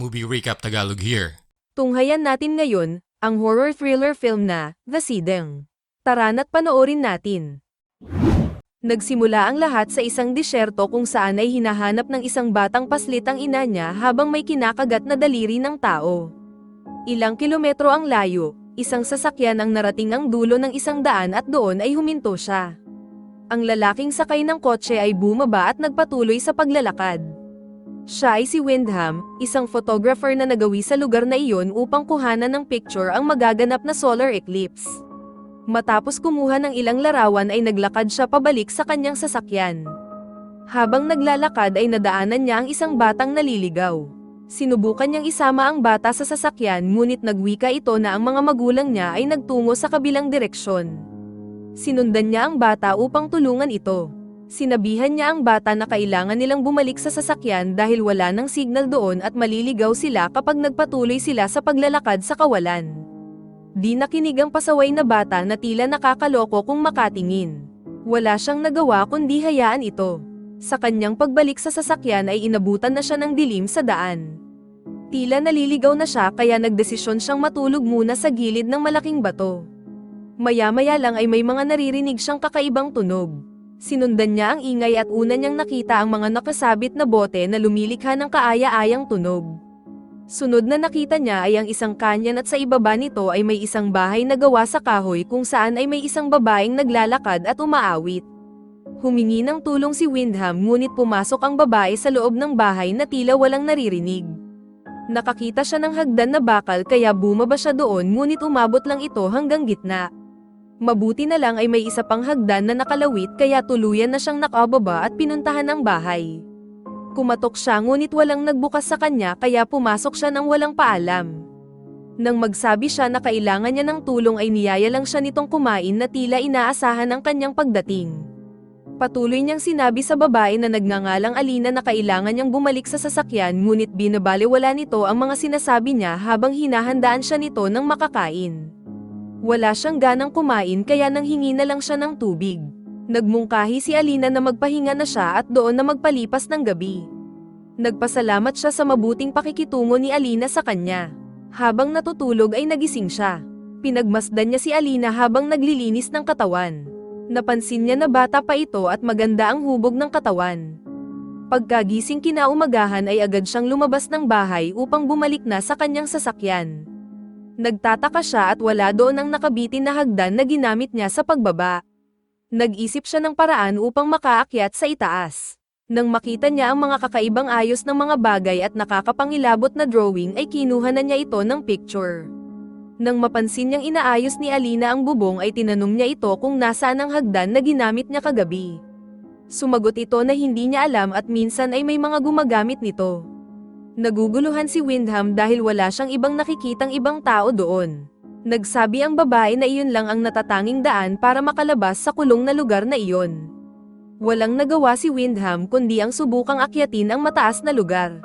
Movie Recap Tagalog here. Tunghayan natin ngayon, ang horror thriller film na, The Sideng. Tara na't panoorin natin. Nagsimula ang lahat sa isang disyerto kung saan ay hinahanap ng isang batang paslit ang ina niya habang may kinakagat na daliri ng tao. Ilang kilometro ang layo, isang sasakyan ang narating ang dulo ng isang daan at doon ay huminto siya. Ang lalaking sakay ng kotse ay bumaba at nagpatuloy sa paglalakad. Siya ay si Windham, isang photographer na nagawi sa lugar na iyon upang kuhanan ng picture ang magaganap na solar eclipse. Matapos kumuha ng ilang larawan ay naglakad siya pabalik sa kanyang sasakyan. Habang naglalakad ay nadaanan niya ang isang batang naliligaw. Sinubukan niyang isama ang bata sa sasakyan ngunit nagwika ito na ang mga magulang niya ay nagtungo sa kabilang direksyon. Sinundan niya ang bata upang tulungan ito. Sinabihan niya ang bata na kailangan nilang bumalik sa sasakyan dahil wala ng signal doon at maliligaw sila kapag nagpatuloy sila sa paglalakad sa kawalan. Di nakinig ang pasaway na bata na tila nakakaloko kung makatingin. Wala siyang nagawa kundi hayaan ito. Sa kanyang pagbalik sa sasakyan ay inabutan na siya ng dilim sa daan. Tila naliligaw na siya kaya nagdesisyon siyang matulog muna sa gilid ng malaking bato. Maya-maya lang ay may mga naririnig siyang kakaibang tunog. Sinundan niya ang ingay at una niyang nakita ang mga nakasabit na bote na lumilikha ng kaaya-ayang tunog. Sunod na nakita niya ay ang isang kanyan at sa ibaba nito ay may isang bahay na gawa sa kahoy kung saan ay may isang babaeng naglalakad at umaawit. Humingi ng tulong si Windham ngunit pumasok ang babae sa loob ng bahay na tila walang naririnig. Nakakita siya ng hagdan na bakal kaya bumaba siya doon ngunit umabot lang ito hanggang gitna. Mabuti na lang ay may isa pang hagdan na nakalawit kaya tuluyan na siyang nakababa at pinuntahan ang bahay. Kumatok siya ngunit walang nagbukas sa kanya kaya pumasok siya nang walang paalam. Nang magsabi siya na kailangan niya ng tulong ay niyaya lang siya nitong kumain na tila inaasahan ang kanyang pagdating. Patuloy niyang sinabi sa babae na nagngangalang Alina na kailangan niyang bumalik sa sasakyan ngunit binabaliwala nito ang mga sinasabi niya habang hinahandaan siya nito ng makakain. Wala siyang ganang kumain kaya nang hingi na lang siya ng tubig. Nagmungkahi si Alina na magpahinga na siya at doon na magpalipas ng gabi. Nagpasalamat siya sa mabuting pakikitungo ni Alina sa kanya. Habang natutulog ay nagising siya. Pinagmasdan niya si Alina habang naglilinis ng katawan. Napansin niya na bata pa ito at maganda ang hubog ng katawan. Pagkagising kinaumagahan ay agad siyang lumabas ng bahay upang bumalik na sa kanyang sasakyan. Nagtataka siya at wala doon ang nakabitin na hagdan na ginamit niya sa pagbaba. Nag-isip siya ng paraan upang makaakyat sa itaas. Nang makita niya ang mga kakaibang ayos ng mga bagay at nakakapangilabot na drawing ay kinuha na niya ito ng picture. Nang mapansin niyang inaayos ni Alina ang bubong ay tinanong niya ito kung nasaan ang hagdan na ginamit niya kagabi. Sumagot ito na hindi niya alam at minsan ay may mga gumagamit nito. Naguguluhan si Windham dahil wala siyang ibang nakikitang ibang tao doon. Nagsabi ang babae na iyon lang ang natatanging daan para makalabas sa kulong na lugar na iyon. Walang nagawa si Windham kundi ang subukang akyatin ang mataas na lugar.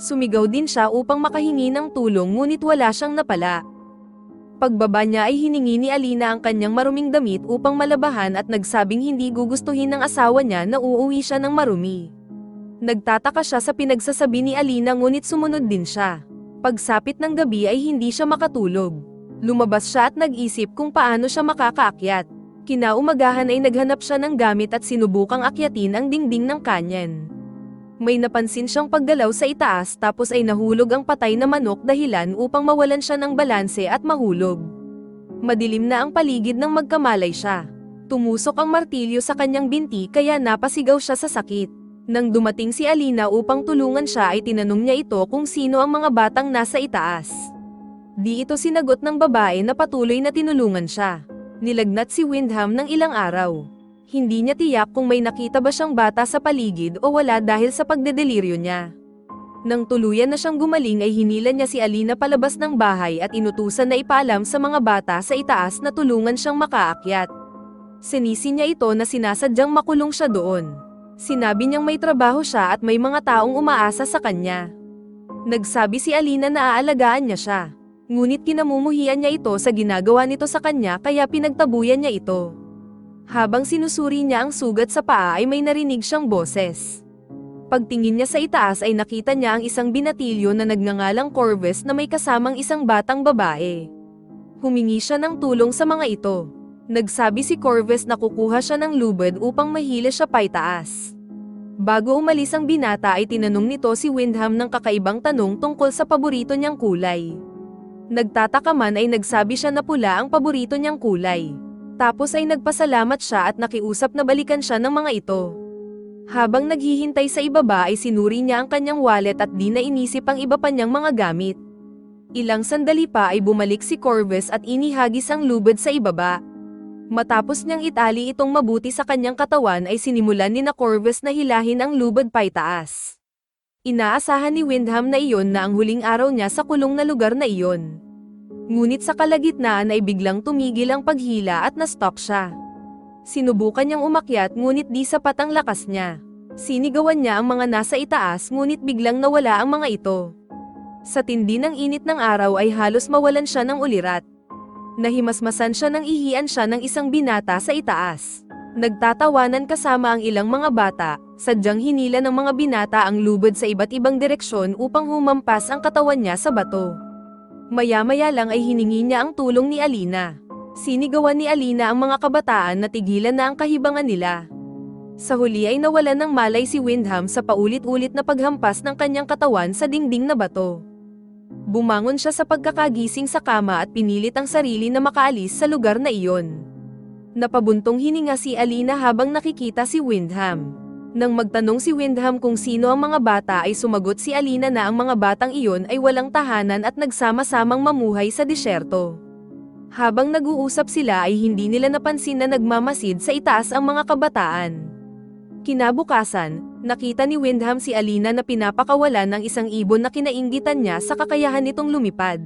Sumigaw din siya upang makahingi ng tulong ngunit wala siyang napala. Pagbaba niya ay hiningi ni Alina ang kanyang maruming damit upang malabahan at nagsabing hindi gugustuhin ng asawa niya na uuwi siya ng marumi. Nagtataka siya sa pinagsasabi ni Alina ngunit sumunod din siya. Pagsapit ng gabi ay hindi siya makatulog. Lumabas siya at nag-isip kung paano siya makakaakyat. Kinaumagahan ay naghanap siya ng gamit at sinubukang akyatin ang dingding ng kanyan. May napansin siyang paggalaw sa itaas tapos ay nahulog ang patay na manok dahilan upang mawalan siya ng balanse at mahulog. Madilim na ang paligid nang magkamalay siya. Tumusok ang martilyo sa kanyang binti kaya napasigaw siya sa sakit. Nang dumating si Alina upang tulungan siya ay tinanong niya ito kung sino ang mga batang nasa itaas. Di ito sinagot ng babae na patuloy na tinulungan siya. Nilagnat si Windham ng ilang araw. Hindi niya tiyak kung may nakita ba siyang bata sa paligid o wala dahil sa pagdedeliryo niya. Nang tuluyan na siyang gumaling ay hinila niya si Alina palabas ng bahay at inutusan na ipaalam sa mga bata sa itaas na tulungan siyang makaakyat. Sinisi niya ito na sinasadyang makulong siya doon. Sinabi niyang may trabaho siya at may mga taong umaasa sa kanya. Nagsabi si Alina na aalagaan niya siya. Ngunit kinamumuhian niya ito sa ginagawa nito sa kanya kaya pinagtabuyan niya ito. Habang sinusuri niya ang sugat sa paa ay may narinig siyang boses. Pagtingin niya sa itaas ay nakita niya ang isang binatilyo na nagngangalang Corvus na may kasamang isang batang babae. Humingi siya ng tulong sa mga ito. Nagsabi si Corvus na kukuha siya ng lubid upang mahila siya paitaas. Bago umalis ang binata ay tinanong nito si Windham ng kakaibang tanong tungkol sa paborito niyang kulay. Nagtataka man ay nagsabi siya na pula ang paborito niyang kulay. Tapos ay nagpasalamat siya at nakiusap na balikan siya ng mga ito. Habang naghihintay sa ibaba ay sinuri niya ang kanyang wallet at di na inisip ang iba pa niyang mga gamit. Ilang sandali pa ay bumalik si Corvus at inihagis ang lubid sa ibaba. Matapos niyang itali itong mabuti sa kanyang katawan ay sinimulan ni na Corvus na hilahin ang lubid paitaas. Inaasahan ni Windham na iyon na ang huling araw niya sa kulong na lugar na iyon. Ngunit sa kalagitnaan ay biglang tumigil ang paghila at na-stop siya. Sinubukan niyang umakyat ngunit di sapat ang lakas niya. Sinigawan niya ang mga nasa itaas ngunit biglang nawala ang mga ito. Sa tindi ng init ng araw ay halos mawalan siya ng ulirat. Nahimasmasan siya nang ihian siya ng isang binata sa itaas. Nagtatawanan kasama ang ilang mga bata, sadyang hinila ng mga binata ang lubid sa iba't ibang direksyon upang humampas ang katawan niya sa bato. Maya-maya lang ay hiningi niya ang tulong ni Alina. Sinigawan ni Alina ang mga kabataan na tigilan na ang kahibangan nila. Sa huli ay nawalan ng malay si Windham sa paulit-ulit na paghampas ng kanyang katawan sa dingding na bato. Bumangon siya sa pagkakagising sa kama at pinilit ang sarili na makaalis sa lugar na iyon. Napabuntong hininga si Alina habang nakikita si Windham. Nang magtanong si Windham kung sino ang mga bata ay sumagot si Alina na ang mga batang iyon ay walang tahanan at nagsama-samang mamuhay sa disyerto. Habang nag-uusap sila ay hindi nila napansin na nagmamasid sa itaas ang mga kabataan. Kinabukasan, nakita ni Windham si Alina na pinapakawalan ng isang ibon na kinainggitan niya sa kakayahan nitong lumipad.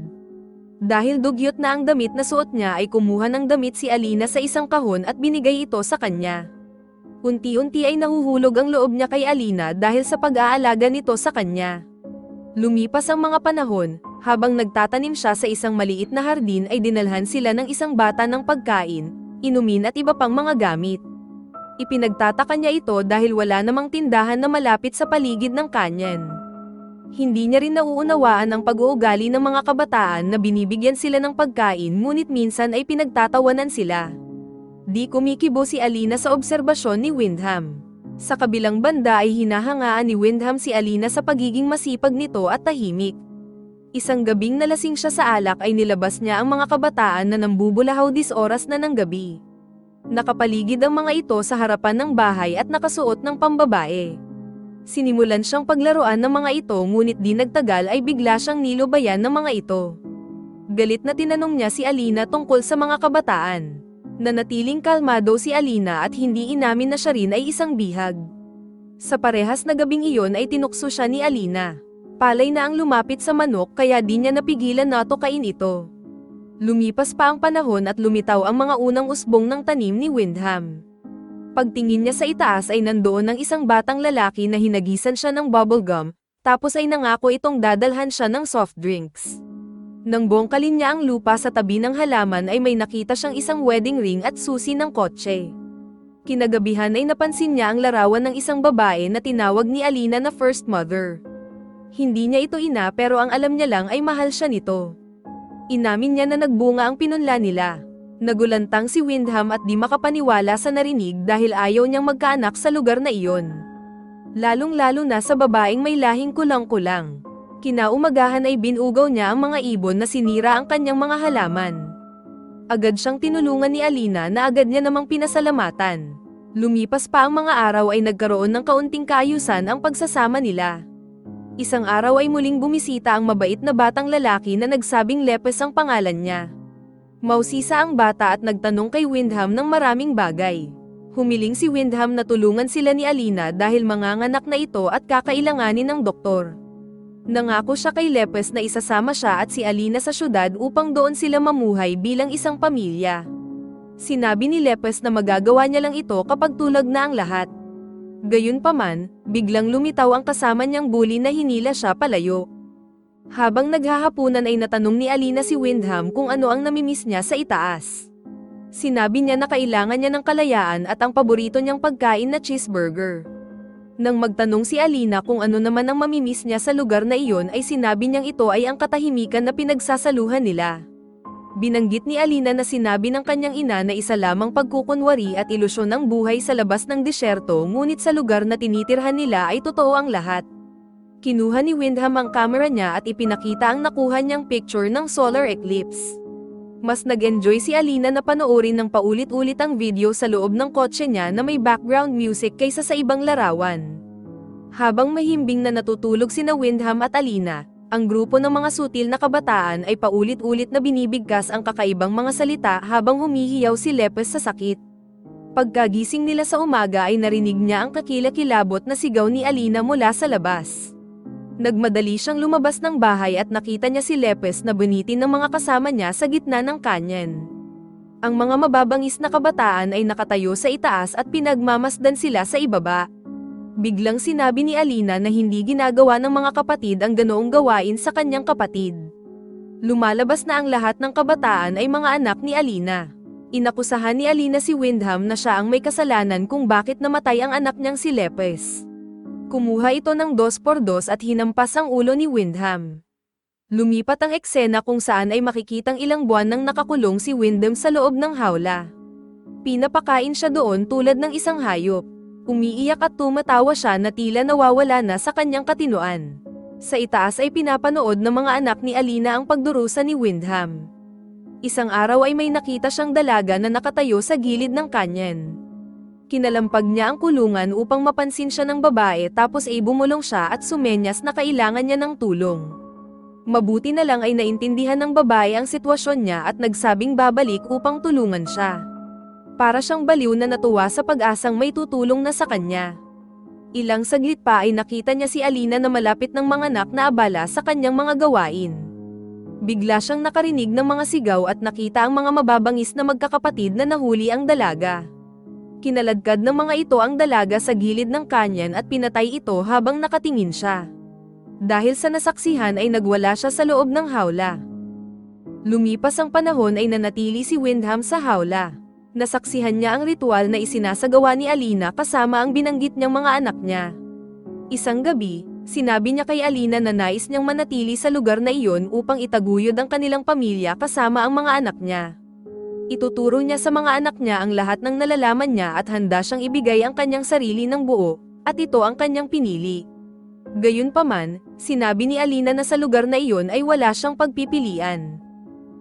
Dahil dugyot na ang damit na suot niya ay kumuha ng damit si Alina sa isang kahon at binigay ito sa kanya. Unti-unti ay nahuhulog ang loob niya kay Alina dahil sa pag-aalaga nito sa kanya. Lumipas ang mga panahon, habang nagtatanim siya sa isang maliit na hardin ay dinalhan sila ng isang bata ng pagkain, inumin at iba pang mga gamit. Ipinagtataka niya ito dahil wala namang tindahan na malapit sa paligid ng kanyan. Hindi niya rin nauunawaan ang pag-uugali ng mga kabataan na binibigyan sila ng pagkain ngunit minsan ay pinagtatawanan sila. Di kumikibo si Alina sa obserbasyon ni Windham. Sa kabilang banda ay hinahangaan ni Windham si Alina sa pagiging masipag nito at tahimik. Isang gabing nalasing siya sa alak ay nilabas niya ang mga kabataan na nambubulahaw dis oras na ng gabi. Nakapaligid ang mga ito sa harapan ng bahay at nakasuot ng pambabae. Sinimulan siyang paglaruan ng mga ito ngunit di nagtagal ay bigla siyang nilubayan ng mga ito. Galit na tinanong niya si Alina tungkol sa mga kabataan. Nanatiling kalmado si Alina at hindi inamin na siya rin ay isang bihag. Sa parehas na gabing iyon ay tinukso siya ni Alina. Palay na ang lumapit sa manok kaya di niya napigilan na tokain ito. Lumipas pa ang panahon at lumitaw ang mga unang usbong ng tanim ni Windham. Pagtingin niya sa itaas ay nandoon ang isang batang lalaki na hinagisan siya ng bubblegum, tapos ay nangako itong dadalhan siya ng soft drinks. Nang bongkalin niya ang lupa sa tabi ng halaman ay may nakita siyang isang wedding ring at susi ng kotse. Kinagabihan ay napansin niya ang larawan ng isang babae na tinawag ni Alina na first mother. Hindi niya ito ina pero ang alam niya lang ay mahal siya nito. Inamin niya na nagbunga ang pinunla nila. Nagulantang si Windham at di makapaniwala sa narinig dahil ayaw niyang magkaanak sa lugar na iyon. Lalong-lalo na sa babaeng may lahing kulang-kulang. Kinaumagahan ay binugaw niya ang mga ibon na sinira ang kanyang mga halaman. Agad siyang tinulungan ni Alina na agad niya namang pinasalamatan. Lumipas pa ang mga araw ay nagkaroon ng kaunting kaayusan ang pagsasama nila. Isang araw ay muling bumisita ang mabait na batang lalaki na nagsabing Lepes ang pangalan niya. Mausisa ang bata at nagtanong kay Windham ng maraming bagay. Humiling si Windham na tulungan sila ni Alina dahil manganganak na ito at kakailanganin ng doktor. Nangako siya kay Lepes na isasama siya at si Alina sa syudad upang doon sila mamuhay bilang isang pamilya. Sinabi ni Lepes na magagawa niya lang ito kapag tulag na ang lahat. Gayunpaman, biglang lumitaw ang kasama niyang bully na hinila siya palayo. Habang naghahapunan ay natanong ni Alina si Windham kung ano ang namimiss niya sa itaas. Sinabi niya na kailangan niya ng kalayaan at ang paborito niyang pagkain na cheeseburger. Nang magtanong si Alina kung ano naman ang mamimiss niya sa lugar na iyon ay sinabi niyang ito ay ang katahimikan na pinagsasaluhan nila. Binanggit ni Alina na sinabi ng kanyang ina na isa lamang pagkukunwari at ilusyon ng buhay sa labas ng disyerto ngunit sa lugar na tinitirhan nila ay totoo ang lahat. Kinuha ni Windham ang camera niya at ipinakita ang nakuha niyang picture ng solar eclipse. Mas nag-enjoy si Alina na panoorin ng paulit-ulit ang video sa loob ng kotse niya na may background music kaysa sa ibang larawan. Habang mahimbing na natutulog sina Windham at Alina, ang grupo ng mga sutil na kabataan ay paulit-ulit na binibigkas ang kakaibang mga salita habang humihiyaw si Lepes sa sakit. Pagkagising nila sa umaga ay narinig niya ang kakilakilabot na sigaw ni Alina mula sa labas. Nagmadali siyang lumabas ng bahay at nakita niya si Lepes na bunitin ng mga kasama niya sa gitna ng kanyan. Ang mga mababangis na kabataan ay nakatayo sa itaas at pinagmamasdan sila sa ibaba. Biglang sinabi ni Alina na hindi ginagawa ng mga kapatid ang ganoong gawain sa kanyang kapatid. Lumalabas na ang lahat ng kabataan ay mga anak ni Alina. Inakusahan ni Alina si Windham na siya ang may kasalanan kung bakit namatay ang anak niyang si Lepes. Kumuha ito ng dos por dos at hinampas ang ulo ni Windham. Lumipat ang eksena kung saan ay makikitang ilang buwan nang nakakulong si Windham sa loob ng hawla. Pinapakain siya doon tulad ng isang hayop. Umiiyak at tumatawa siya na tila nawawala na sa kanyang katinuan. Sa itaas ay pinapanood ng mga anak ni Alina ang pagdurusa ni Windham. Isang araw ay may nakita siyang dalaga na nakatayo sa gilid ng kanyan kinalampag niya ang kulungan upang mapansin siya ng babae tapos ay bumulong siya at sumenyas na kailangan niya ng tulong. Mabuti na lang ay naintindihan ng babae ang sitwasyon niya at nagsabing babalik upang tulungan siya. Para siyang baliw na natuwa sa pag-asang may tutulong na sa kanya. Ilang saglit pa ay nakita niya si Alina na malapit ng mga anak na abala sa kanyang mga gawain. Bigla siyang nakarinig ng mga sigaw at nakita ang mga mababangis na magkakapatid na nahuli ang dalaga. Kinaladkad ng mga ito ang dalaga sa gilid ng kanyan at pinatay ito habang nakatingin siya. Dahil sa nasaksihan ay nagwala siya sa loob ng hawla. Lumipas ang panahon ay nanatili si Windham sa hawla. Nasaksihan niya ang ritual na isinasagawa ni Alina kasama ang binanggit niyang mga anak niya. Isang gabi, sinabi niya kay Alina na nais niyang manatili sa lugar na iyon upang itaguyod ang kanilang pamilya kasama ang mga anak niya. Ituturo niya sa mga anak niya ang lahat ng nalalaman niya at handa siyang ibigay ang kanyang sarili ng buo, at ito ang kanyang pinili. Gayunpaman, sinabi ni Alina na sa lugar na iyon ay wala siyang pagpipilian.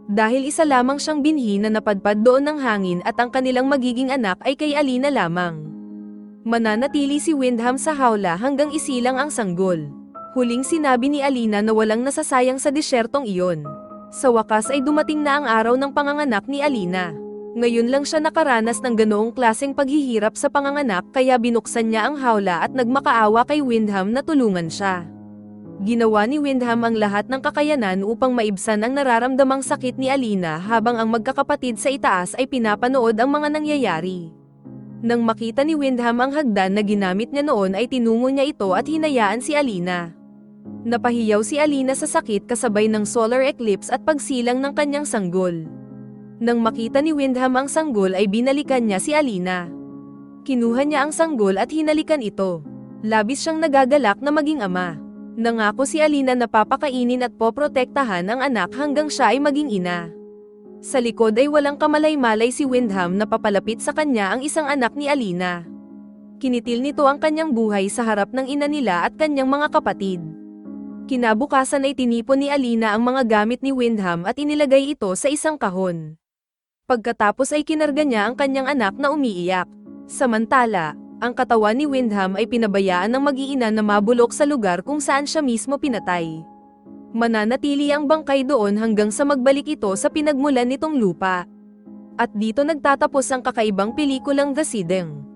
Dahil isa lamang siyang binhi na napadpad doon ng hangin at ang kanilang magiging anak ay kay Alina lamang. Mananatili si Windham sa hawla hanggang isilang ang sanggol. Huling sinabi ni Alina na walang nasasayang sa disyertong iyon. Sa wakas ay dumating na ang araw ng panganganak ni Alina. Ngayon lang siya nakaranas ng ganoong klaseng paghihirap sa panganganak kaya binuksan niya ang hawla at nagmakaawa kay Windham na tulungan siya. Ginawa ni Windham ang lahat ng kakayanan upang maibsan ang nararamdamang sakit ni Alina habang ang magkakapatid sa itaas ay pinapanood ang mga nangyayari. Nang makita ni Windham ang hagdan na ginamit niya noon ay tinungo niya ito at hinayaan si Alina. Napahiyaw si Alina sa sakit kasabay ng solar eclipse at pagsilang ng kanyang sanggol. Nang makita ni Windham ang sanggol ay binalikan niya si Alina. Kinuha niya ang sanggol at hinalikan ito. Labis siyang nagagalak na maging ama. Nangako si Alina na papakainin at poprotektahan ang anak hanggang siya ay maging ina. Sa likod ay walang kamalay-malay si Windham na papalapit sa kanya ang isang anak ni Alina. Kinitil nito ang kanyang buhay sa harap ng ina nila at kanyang mga kapatid. Kinabukasan ay tinipon ni Alina ang mga gamit ni Windham at inilagay ito sa isang kahon. Pagkatapos ay kinarga niya ang kanyang anak na umiiyak. Samantala, ang katawan ni Windham ay pinabayaan ng mag-iina na mabulok sa lugar kung saan siya mismo pinatay. Mananatili ang bangkay doon hanggang sa magbalik ito sa pinagmulan nitong lupa. At dito nagtatapos ang kakaibang pelikulang The Sideng.